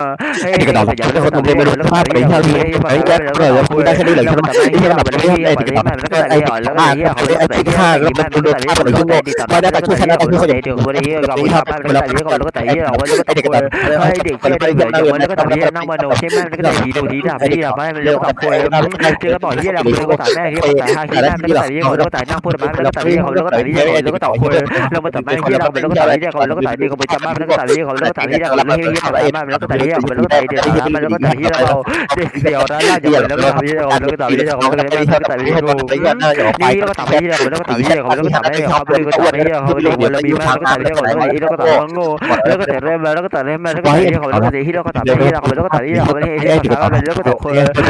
ไอ้กระดองอย่าไปคนเรียนไม่รู้ภาพไปเท่าที่ไอ้แจ็คเออคุณได้แค่นี้เหรอใช่ไหมไอ้ที่เราไม่ได้ไอ้ที่เราไอ้ที่อ่านไอ้ที่ข้าแล้วมันดูภาพอะไรขึ้นโลกไม่ได้แต่ช่วยชนะคือคนเดียวคนนี้เราไม่ทำเวลานี้ก็เราก็แต่ที่เราแล้วก็ไอ้เด็กกันไอ้เด็กที่ได้เยอะแล้วก็ทำที่นั่งมโนใช่ไหมแล้วก็แต่ดีดูดีทำที่เราไม่มันเลือกตับคนเจอบอกที่เราเป็นก็แต่แม่ที่แต่ห้าที่นั่นแล้วก็แต่ที่เขาแล้วก็แต่นั่งพูดมาแล้วก็แต่ที่เขาแล้วก็แต่ที่แล้วก็ต่อคนแล้วมาแต่ไม่ที่เราเป็นแล้วก็แต่ที่เขาแล้วก็แต่ที่เขาไปจำบ้านแล้วก็แต่ที่เขาแล้วก็แต่ที่เราไม่ที่เขาบ้านแล้วก็แต่ที่เขาแล้วก็แต่ที่เราแล้วก็แต่ที่เราเดียวนั้นน่าจะแล้วก็แต่ที่เราแล้วก็แต่ที่เราแล้วก็แต่ที่เราแล้วก็แต่ที่เรานี่แล้วก็แต่ที่เราแล้วก็แต่ที่เราแล้วก็แต่ที่เขาแล้วก็แต่ที่เราเด็กเรามีมากแล้วก็แต่ที่เราแล้วก็แต่ที่เราก็แต่โง่แล้วก็แต่เริ่มแล้วก็แต่เริ่มแล้วก็แต่ที่เขาแล้วก็แต่ที่เราก็แต่ที่เราแล้วก็แต่ที่เราไม่ได้ที่เขาแล้วก็แต่คนแล้วก็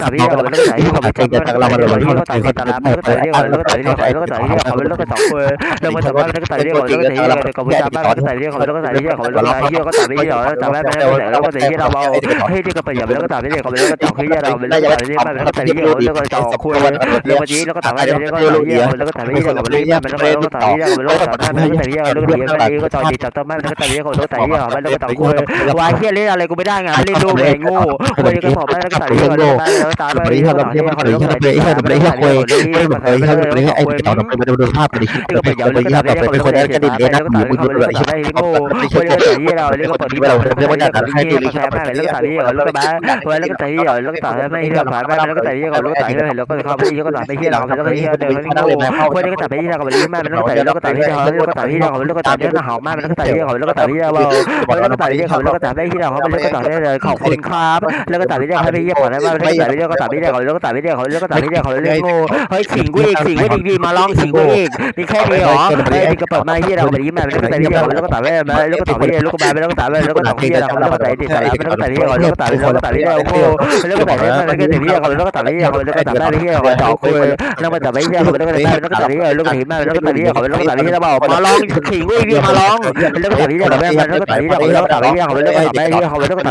แต่ที่เราแล้วก็แต่ที่เขาไม่ใจกันเรามาเราที่เขาแต่ที่ตลาดแล้วก็แต่ที่เราแล้วก็แต่ที่เราแล้วก็แต่ที่เขาแล้วก็แต่คนแล้วมาแต่ว่าแล้วก็แต่ที่เราแล้วก็แต่ที่เราก็ไม่จำบ้านแล้วก็แต่ที่เขาแล้วก็แต่ที่เขาแล้วก็แต่ที่เราก็แต่ที่เราจำบ้านแล้วก็แต่ที่เราเอาให้ที่ก็ประหยัดแล้วก็แต่ที่เขาแล้วก็ต่อขึ้นเราแล้วก็แต่ที่บ้านแล้วก็แต่ที่เขาแล้วก็ต่อคุยแล้วก็ที่แล้วก็แต่ว่าแล้วก็แล้วก็แต่ที่เราแล้วก็แล้วก็แต่ที่เราแล้วก็แต่ที่เราแล้วก็แต่ที่เราแล้วก็ที่เราแล้วก็ต่อที่จับต้นไม้แล้วก็แต่ที่เขาแล้วก็แต่ที่เราแล้วก็ต่อคุยวายเฮียเล่นอะไรกูไม่ได้ไงเล่นดูเองโง่คุยกันหมดแล้วก็แต่ที่เราแล้วก็ตายไปที่เราที่เขาแล้วก็แต่ที่เราแล้วก็แต่ที่เราแล้วก็แต่ที่เราแล้วก็ต่อคุยดูภาพไปดิที่ก็ประหยัดแล้วก็แต่ที่เราแล้วก็แต่ที่เราแล้วก็แต่ที่เราแล้วก็แต่ที่โง่คุยกันแต่ที่เราแล้วก็ต่อที่เราแล้วก็แต่ที่เราแล้วก็แต่ที่เราแล้วก็บ้าแล้วก็แต่ที่เราแล้วก็แต่ไม่ที่เราผ่านไปแล้วก็แต่ที่เราแล้วก็แต่ที่เราแล้วก็เข้าไปที่ก็แต่ไม่ที่เราแล้วก็ที่เราเดินที่โง่คุยกันแต่ที่เราก็ไปที่แม่แล้วก็แต่แล้วก็แต่ที่เราแล้วก็แต่ที่เราแล้วก็แต่ที่เราหอมมากแล้วก็แต่ที่เราแล้วก็แต่ที่เราแล้วก็แต่ที่เราแล้วก็แต่ไม่ที่เราเขาแล้วก็แต่ที่เราขอบคุณครับแล้วก็แต่ที่เราให้ไปเยี่ยมก่อนได้ไหมแล้วก็แต่ที่เราก็แต่ที่เราแล้วก็แต่ที่เราแล้วก็แต่ที่เราเรื่องโง่เฮ้ยขิงกูอีกขิงกูอีกดีมาลองขิงกูอีกนี่แค่นี้หรอเฮ้ยนี่ก็เปิดมาที่เราไปยิ้มมาแล้วก็แต่ที่เราแล้วก็แต่แม่แล้วก็ต่อที่แล้วก็มาแล้วก็แต่แล้วก็ต่อที่เราแล้วก็แต่ที่เราแล้วก็แต่ที่เราแล้วก็แต่ที่เราแล้วก็แต่ที่เราโง่แล้วก็แต่ที่เราแล้วก็แต่ที่เราแล้วก็แต่ที่เราแล้วก็แต่แม่ที่เราต่อคุยแล้วก็แต่ไม่ที่เราแล้วก็แต่แล้วก็แต่ที่เราแล้วก็เห็นมาแล้วก็แต่ที่เราแล้วก็แต่ที่เราบอกมาลองขิงกูอีกมาลองแล้วก็แต่ที่เราแม่แล้วก็แต่ที่เราแล้วก็แต่ที่เราแล้วก็แต่แม่ที่เราแล้วก็แต่ที่เราไปจำมาแล้วก็แต่ที่เราแล้วก็แต่แล้วก็ต่อคุยแล้วก็แต่ที่เราดีมากแล้วก็แต่ที่เราแล้วก็แต่ที่เราไปจำมาแล้วก็แต่ที่เราก็ลุยกอกมากแล้วก็แต่ที่เราแล้วก็แต่แล้วก็แต่แล้วก็แต่ที่เราบอกวายที่เรามาลองวายเด็กพิมพ์ได้แค่นี้ออกมาลองพิมพ์แล้วก็แต่ที่เราไปแล้วก็แต่ที่เราแล้วก็แต่ที่เราแล้วก็แต่ไม่มูวายแต่ตัวต้นไม้แล้วก็แต่ที่เราแล้วก็ที่เราแล้วก็แต่ที่เราเด็กคนที่มากแล้วก็แล้วก็แต่ที่เราไม่น่าหิมมากแล้วก็แต่ที่เราบอกไอ้เด็กก็ตอบมาแล้วก็แต่ที่เราแล้วก็แต่ไอ้เด็กตับตับบ้านแล้วก็แต่ที่เราแล้วก็แต่ที่เราแล้วก็แต่ที่เราแล้วก็ที่เราตอบมาแล้วก็แต่ที่เราแล้วก็บ้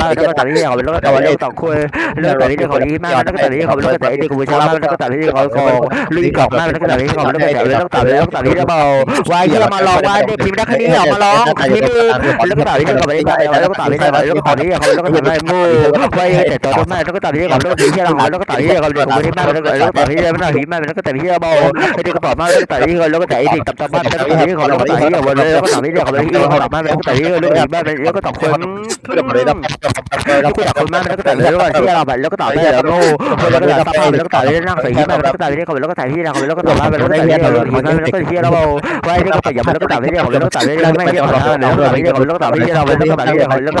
านแล้วก็ตอบคนแล้วก็ตอบคนมากแล้วก็แต่แล้วก็ที่เราแล้วก็ตอบได้แล้วโง่แล้วก็ตอบแล้วก็ตอบได้นั่งใส่หิมมากแล้วก็แต่ที่เราแล้วก็แต่ที่เราแล้วก็ตอบมาแล้วก็แต่ที่เราหิมมากแล้วก็ที่เราบอกว่าไอ้เด็กก็ประหยัดแล้วก็ตอบได้แล้วก็ตอบได้แล้วไม่ที่เราแล้วก็ตอบได้แล้วก็ตอบได้เราแล้วก็ตอบได้แล้วก็ตอบได้เราเอาแต่ที่ก็แต่ว่าก็แต่ที่เราแล้วก็ตอบได้เรานั่งแล้วก็ตอบได้ตับตับมาแล้วก็ตอบได้แล้วก็ตอบได้เราแล้วก็ตอบได้เราแล้วก็ตอบได้เราแล้วก็ตอบได้แอปสับดาวได้แล้วก็ตอบได้เขาแล้วก็ตอบได้เราแล้วก็ได้แล้วก็ตอบคุยแล้วก็ตอบได้เขาแล้วก็ตอบมาแล้วก็ได้นั่งหาห้องแม่พี่แล้วก็ตอบได้เขาแล้วก็ตอบได้เขาแล้วก็ได้นั่งพูดมามึงโง่ไอ้ที่ตับตับมาแล้วก็ตอบได้เขาแล้วก็ตอบหน้าพูดมาแล้วก็ตอบได้เขาแล้วก็ใส่ที่เราแล้วก็เฮียใส่ที่แม่โง่ไปทางที่แม่แล้วก็ใส่ที่เขาแล้วก็ไอ้ที่ตาแล้วก็ตอบได้เขาแล้วก็ตอบได้หน้าตามาแล้วก็ใส่ที่เราปลิมาแล้วก็ใส่ที่เราแล้วก็ตอบได้ที่เราเนี่ยมาแล้วก็ใส่ที่เราแล้วก็ตอบที่เราแล้วก็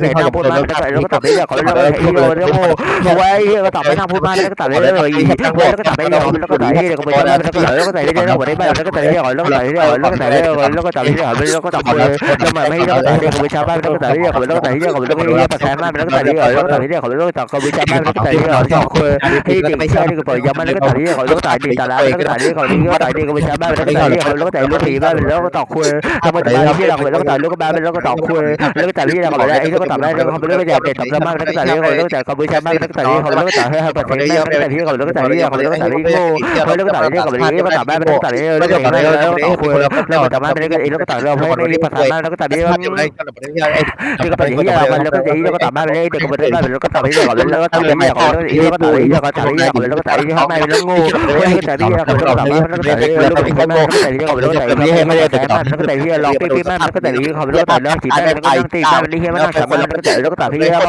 ส่หน้าพูดมาแล้วก็แล้วก็ตอบได้เขาแล้วก็ที่เราแล้วก็ไว้ก็ตอบไม่นั่งพูดมาแล้วก็ตอบได้เลยแล้วก็ตอบได้เราแล้วก็ตอบที่เราก็ไปแล้วก็แล้วก็ใส่ได้เราได้บ้านแล้วก็ใส่ที่เราแล้วก็ใส่ที่เราแล้วก็ใส่ที่เราแล้วก็ตอบที่เราแล้วก็ตอบเลยแล้วมันไม่ให้เราใส่ที่เราไปชาวบ้านแล้วก็ใส่ที่เราแล้วก็ใส่ที่เราแล้วก็เฮียภาษาบ้านแล้วก็ใส่ที่เราแล้วก็ใส่ที่เราแล้วก็ตอบกับวิชาบ้านแล้วก็ใส่ที่เราชอบคุยให้เด็กไม่ใช่ที่ก็ปล่อยยามันแล้วก็ใส่ที่เราแล้วก็ใส่ดีตาลาแล้วก็ใส่ที่เราแล้วก็ใส่ที่กับวิชาบ้านแล้วก็ใส่ที่เราแล้วก็ใส่ลูกผีบ้านแล้วก็ตอบคุยแล้วก็ใส่ที่เราแล้วก็ใส่ลูกบ้านแล้วก็ตอบคุยแล้วก็ใส่ที่เราแล้วไอ้ก็ตอบได้แล้วก็เขาแล้วก็อยากเด็ดตอบบ้านแล้วก็ใส่ที่เราแล้วก็ใส่กับวิชาบ้านแล้วก็ใส่ที่เราแล้วก็ใส่ให้ให้ประเทศแล้วก็ใส่ที่เราแล้วก็ใส่ที่เราแล้วก็ใส่ที่โง่แล้วก็ใส่ที่กับนี้ก็ตอบบ้านแล้วก็ใส่ที่แล้วก็ใส่แล้วก็ตอบคุยแล้วก็ตอบบ้านแล้วก็ไอ้แล้วก็ตอบเราเพราะไม่มีภาษาบ้านแล้วก็ใส่ที่ที่ก็เป็นที่เราแล้วก็ใส่ที่แล้วก็ตอบบ้าเลยเด็กก็เป็นบ้านแล้วก็ตอบที่เราแล้วก็ตอบที่เราแล้วก็ตอบที่เราก็ตอบที่เราแล้วก็ใส่ที่ห้องไม่แล้วโง่แล้วก็ใส่ที่เราแล้วก็ตอบบ้านแล้วก็ใส่ที่แล้วก็ใส่ที่เราใส่ที่เราแล้วก็ใส่ที่ไม่ได้แต่บ้านแล้วก็ใส่ที่เราปีปีบ้านแล้วก็ใส่ที่เขาแล้วก็ตอบแล้วจีได้แล้วก็นั่งตีบ้านนี่เฮียมันนั่งสาก็ใส่แล้วก็ตอบที่เรา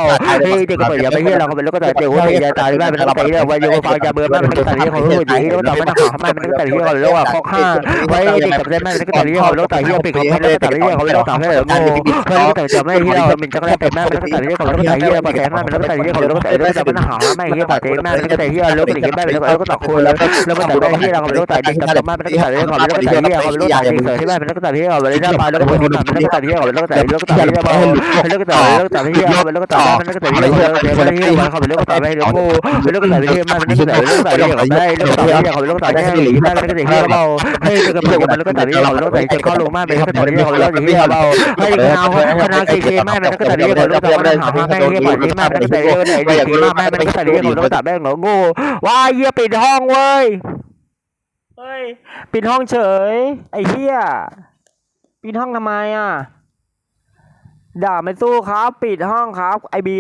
เฮ้ยเด็กก็เป็นอย่าไปเฮียเราแล้วก็ใส่เดี๋ยวว่าจะตายบ้านแล้วก็ใส่เราว่าโยฟังจะเบื่อบ้านแล้วก็ใส่ที่เขาแล้วก็แล้วก็ตอบมันหาไม่มันก็ใส่ที่เขาแล้วว่าข้อข้าไว้เด็กกับได้แม่แล้วก็ใส่ที่เขาแล้วก็ใส่ที่ปีกเขาไม่ได้ใส่ที่เขาแล้วก็ตอบให้เราโง่แล้วก็ใส่จะไม่ที่เราเป็นจักรเป็นแม่แล้วก็ใส่เขาแล้วก็ใส่ที่เราแต่แม่แล้วก็ใส่ที่เขาแล้วก็ใส่แล้วก็จะมันหาไม่เฮียแต่แม่แล้วก็ใส่ที่เราแล้วก็เด็กแม่แล้วก็ตอคนแล้วแล้วก็ใส่ที่เราแล้วก็ใส่เด็กกับแม่แล้วก็ใส่ที่เขาแล้วก็ใส่ที่เราแล้วก็ใส่ที่ใส่ที่แม่แล้วก็ใส่ที่เขาแล้วก็ใส่แล้วก็คนที่มาแล้วก็ใส่ที่เขาแล้วก็ใส่แล้วก็ใส่ที่เราแล้วก็ใส่แล้วก็แล้วก็ตัดไปเฮียเข้าไปแล้วก็ตัดไปแล้วก็ตัดไปเฮียเข้าไปแล้วก็ตัดไปเฮียเข้าไปแล้วก็ตัดไปแล้วโง่แล้วก็ตัดไปเฮียมาแล้วก็ตัดแล้วก็ตัดเฮียเข้าไปแล้วก็ตัดเฮียเข้าไปแล้วก็ตัดเฮียหลีมาแล้วก็ตัดเฮียเบาให้เจอกันมันแล้วก็ตัดเฮียเข้าแล้วก็ตัดเฮียเข้าลงมาแล้วก็ตัดเฮียเข้าแล้วก็ตัดเฮียเบาให้คณาคณาเคเคมาแล้วก็ตัดเฮียเข้าแล้วก็ตัดเฮียหามาให้เฮียปัดเฮียมาแล้วก็ตัดเฮียไหนดีมาแล้วก็ตัดเฮียเข้าแล้วก็ตัดแม่งเหรอโง่ว้าเฮียปิดห้องเว้ยเฮ้ยปิดห้องเฉยไอ้เฮียปิดห้องทำไมอะ ด่าไม่สู้ครับ ปิดห้องครับไอบี